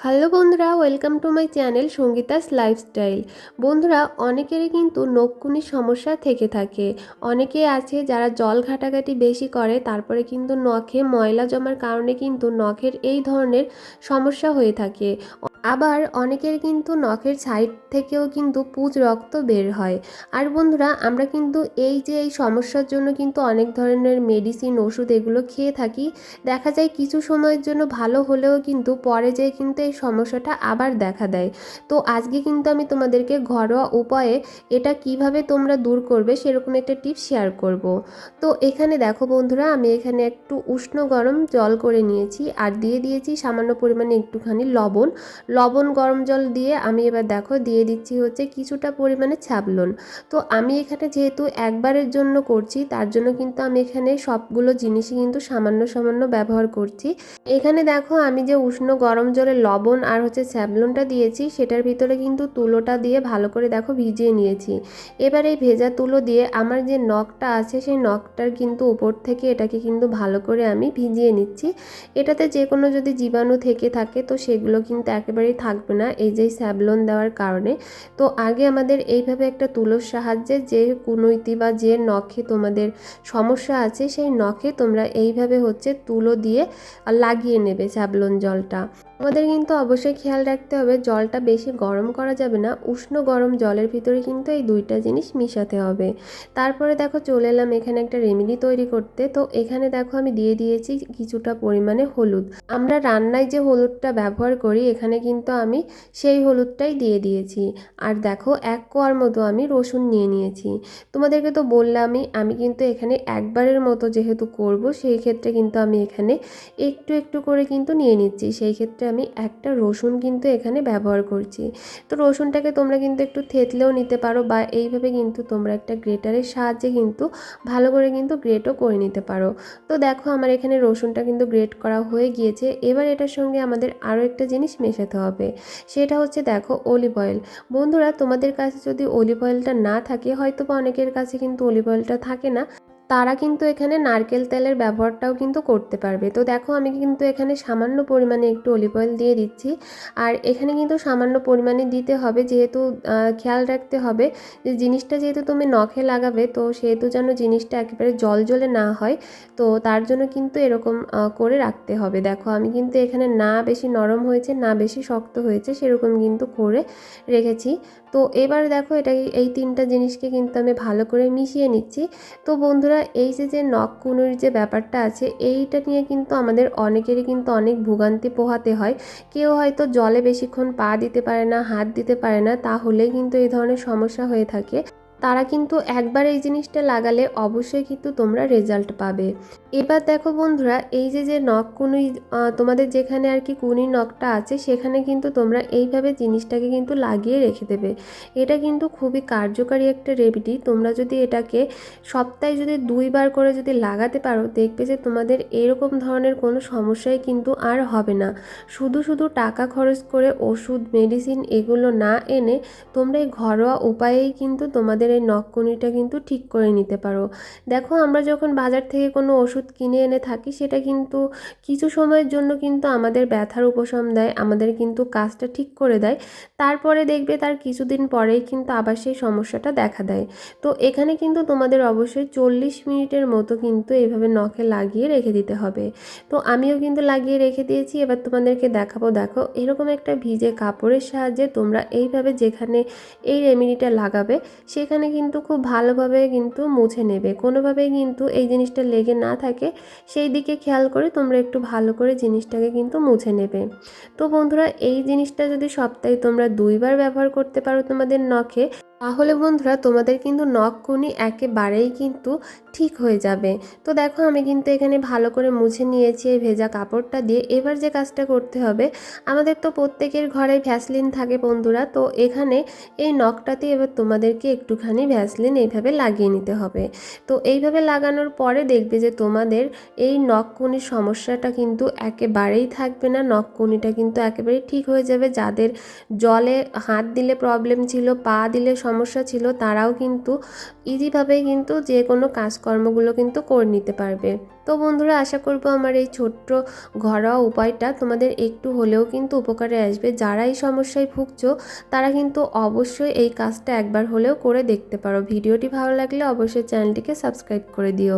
Hello বন্ধুরা, welcome to my channel Sangeeta's lifestyle. বন্ধুরা, অনেকেরই কিন্তু নখকুনির সমস্যা থেকে থাকে। অনেকে আছে যারা জল ঘাটাঘাটি বেশি করে, তারপরে কিন্তু নখে ময়লা জমার কারণে কিন্তু নখের এই ধরনের সমস্যা হয়ে থাকে। আবার অনেকের কিন্তু নখের সাইড থেকেও কিন্তু পুজ রক্ত বের হয়। আর বন্ধুরা, আমরা কিন্তু এই যে এই সমস্যার জন্য কিন্তু অনেক ধরনের মেডিসিন ওষুধ এগুলো খেয়ে থাকি। দেখা যায় কিছু সময়ের জন্য ভালো হলেও কিন্তু পরে যেয়ে কিন্তু এই সমস্যাটা আবার দেখা দেয়। তো আজকে কিন্তু আমি তোমাদেরকে ঘরোয়া উপায়ে এটা কীভাবে তোমরা দূর করবে সেরকম একটা টিপস শেয়ার করব। তো এখানে দেখো বন্ধুরা, আমি এখানে একটু উষ্ণ গরম জল করে নিয়েছি। আর দিয়ে দিয়েছি সামান্য পরিমাণে একটুখানি লবণ। লবণ গরম জল দিয়ে আমি এবার দেখো দিয়ে দিচ্ছি হচ্ছে কিছুটা পরিমাণে ছাবলন। তো আমি এখানে যেহেতু একবারের জন্য করছি, তার জন্য কিন্তু আমি এখানে সবগুলো জিনিসই কিন্তু সামান্য সামান্য ব্যবহার করছি। এখানে দেখো আমি যে উষ্ণ গরম জলে লবণ আর হচ্ছে স্যাবলনটা দিয়েছি, সেটার ভিতরে কিন্তু তুলোটা দিয়ে ভালো করে দেখো ভিজিয়ে নিয়েছি। এবার এই ভেজা তুলো দিয়ে আমার যে নখটা আছে, সেই নখটার কিন্তু উপর থেকে এটাকে কিন্তু ভালো করে আমি ভিজিয়ে নিচ্ছি। এটাতে যে কোনো যদি জীবাণু থেকে থাকে, তো সেগুলো কিন্তু একেবারেই থাকবে না এই যে স্যাবলন দেওয়ার কারণে। তো আগে আমাদের এইভাবে একটা তুলোর সাহায্যে যে কুনৈতি বা যে নখে তোমাদের সমস্যা আছে, সেই নখে তোমরা এইভাবে হচ্ছে তুলো দিয়ে লাগিয়ে নেবে স্যাবলন জলটা। আমাদের কিন্তু অবশ্যই খেয়াল রাখতে হবে, জলটা বেশি গরম করা যাবে না, উষ্ণ গরম জলের ভিতরে কিন্তু এই দুইটা জিনিস মিশাতে হবে। তারপরে দেখো চলে এলাম এখানে একটা রেমেডি তৈরি করতে, তো এখানে দেখো আমি দিয়ে দিয়েছি কিছুটা পরিমাণে হলুদ। আমরা রান্নায় যে হলুদটা ব্যবহার করি, এখানে কিন্তু আমি সেই হলুদটাই দিয়ে দিয়েছি। আর দেখো, এক কোয়ার মতো আমি রসুন নিয়ে নিয়েছি। তোমাদেরকে তো বললামই, আমি কিন্তু এখানে একবারের মতো যেহেতু করব, সেই ক্ষেত্রে কিন্তু আমি এখানে একটু একটু করে কিন্তু নিয়ে নিচ্ছি। সেই ক্ষেত্রে আমি একটা রসুন কিন্তু এখানে ব্যবহার করছি। তো রসুনটাকে তোমরা কিন্তু একটু থেতলেও নিতে পারো বা এইভাবে কিন্তু তোমরা একটা গ্রেটারের সাহায্যে কিন্তু ভালো করে কিন্তু গ্রেটও করে নিতে পারো। তো দেখো, আমার এখানে রসুনটা কিন্তু গ্রেট করা হয়ে গিয়েছে। এবার এটার সঙ্গে আমাদের আরও একটা জিনিস মেশাতে হবে। সেটা হচ্ছে দেখো অলিভ অয়েল বন্ধুরা, তোমাদের কাছে যদি অলিভ অয়েলটা না থাকে হয়তো বা অনেকের কাছে কিন্তু অলিভ অয়েলটা থাকে না। তারা কিন্তু এখানে নারকেল তেলের ব্যবহারটাও কিন্তু করতে পারবে। তো দেখো আমি কিন্তু এখানে সামান্য পরিমাণে একটু অলিভ অয়েল দিয়ে দিচ্ছি। আর এখানে কিন্তু সামান্য পরিমাণে দিতে হবে, যেহেতু খেয়াল রাখতে হবে যে জিনিসটা যেহেতু তুমি নখে লাগাবে, তো সেহেতু যেন জিনিসটা একেবারে জল জলে না হয়, তো তার জন্য কিন্তু এরকম করে রাখতে হবে। দেখো আমি কিন্তু এখানে না বেশি নরম হয়েছে, না বেশি শক্ত হয়েছে, সেরকম কিন্তু করে রেখেছি। তো এবার দেখো এটা এই তিনটা জিনিসকে কিন্তু আমি ভালো করে মিশিয়ে নিচ্ছি। তো বন্ধুরা এই যে যে নখ কুনুর যে ব্যাপারটা আছে, এইটা নিয়ে কিন্তু আমাদের অনেকেরই কিন্তু অনেক ভোগান্তি পোহাতে হয়। কেউ হয়তো জলে বেশিক্ষণ পা দিতে পারে না, হাত দিতে পারে না তাহলে কিন্তু এই ধরনের সমস্যা হয়ে থাকে। তারা কিন্তু একবার এই জিনিসটা লাগালে অবশ্যই কিন্তু তোমরা রেজাল্ট পাবে। এবার দেখো বন্ধুরা, এই যে যে নখ কুনুই তোমাদের যেখানে আর কি কুনি নখটা আছে, সেখানে কিন্তু তোমরা এইভাবে জিনিসটাকে কিন্তু লাগিয়ে রেখে দেবে। এটা কিন্তু খুবই কার্যকারী একটা রেমেডি তোমরা যদি এটাকে সপ্তাহে যদি দুইবার করে যদি লাগাতে পারো, দেখবে যে তোমাদের এরকম ধরনের কোনো সমস্যাই কিন্তু আর হবে না। শুধু শুধু টাকা খরচ করে ওষুধ মেডিসিন এগুলো না এনে তোমরা এই ঘরোয়া উপায়েই কিন্তু তোমাদের এই নখকুনিটা কিন্তু ঠিক করে নিতে পারো। দেখো, আমরা যখন বাজার থেকে কোনো ওষুধ কিনে এনে থাকি, সেটা কিন্তু কিছু সময়ের জন্য কিন্তু আমাদের ব্যথার উপশম দেয়, আমাদের কিন্তু কাজটা ঠিক করে দেয়। তারপরে দেখবে তার কিছুদিন পরেই কিন্তু আবার সেই সমস্যাটা দেখা দেয়। তো এখানে কিন্তু তোমাদের অবশ্যই চল্লিশ মিনিটের মতো কিন্তু এইভাবে নখে লাগিয়ে রেখে দিতে হবে। তো আমিও কিন্তু লাগিয়ে রেখে দিয়েছি, এবার তোমাদেরকে দেখাবো। দেখো, এরকম একটা ভিজে কাপড়ের সাহায্যে তোমরা এইভাবে যেখানে এই রেমেডিটা লাগাবে, সেখানে এখানে কিন্তু খুব ভালোভাবে কিন্তু মুছে নেবে। কোনোভাবেই কিন্তু এই জিনিসটা লেগে না থাকে। সেই দিকে খেয়াল করে তোমরা একটু ভালো করে জিনিসটাকে কিন্তু মুছে নেবে। তো বন্ধুরা, এই জিনিসটা যদি সপ্তাহে তোমরা দুইবার ব্যবহার করতে পারো তোমাদের নখে তাহলে বন্ধুরা তোমাদের কিন্তু নখকুনি একেবারেই কিন্তু ঠিক হয়ে যাবে। তো দেখো আমি কিন্তু এখানে ভালো করে মুছে নিয়েছি এই ভেজা কাপড়টা দিয়ে। এবার যে কাজটা করতে হবে, আমাদের তো প্রত্যেকের ঘরে ভ্যাসলিন থাকে বন্ধুরা, তো এখানে এই নখটাতে এবার তোমাদেরকে একটুখানি ভ্যাসলিন এইভাবে লাগিয়ে নিতে হবে। তো এইভাবে লাগানোর পরে দেখবে যে তোমাদের এই নখকুনির সমস্যাটা কিন্তু একেবারেই থাকবে না নখকুনিটা কিন্তু একেবারেই ঠিক হয়ে যাবে। যাদের জলে হাত দিলে প্রবলেম ছিল, পা দিলে সমস্যা ছিল, তারাও কিন্তু ইজিভাবে কিন্তু যে কোনো কাজকর্মগুলো কিন্তু করে নিতে পারবে। তো বন্ধুরা, আশা করব আমার এই ছোট্ট ঘরোয়া উপায়টা তোমাদের একটু হলেও কিন্তু উপকারে আসবে। যারা এই সমস্যায় ভুগছ, তারা কিন্তু অবশ্যই এই কাজটা একবার হলেও করে দেখতে পারো। ভিডিওটি ভালো লাগলে অবশ্যই চ্যানেলটিকে সাবস্ক্রাইব করে দিও।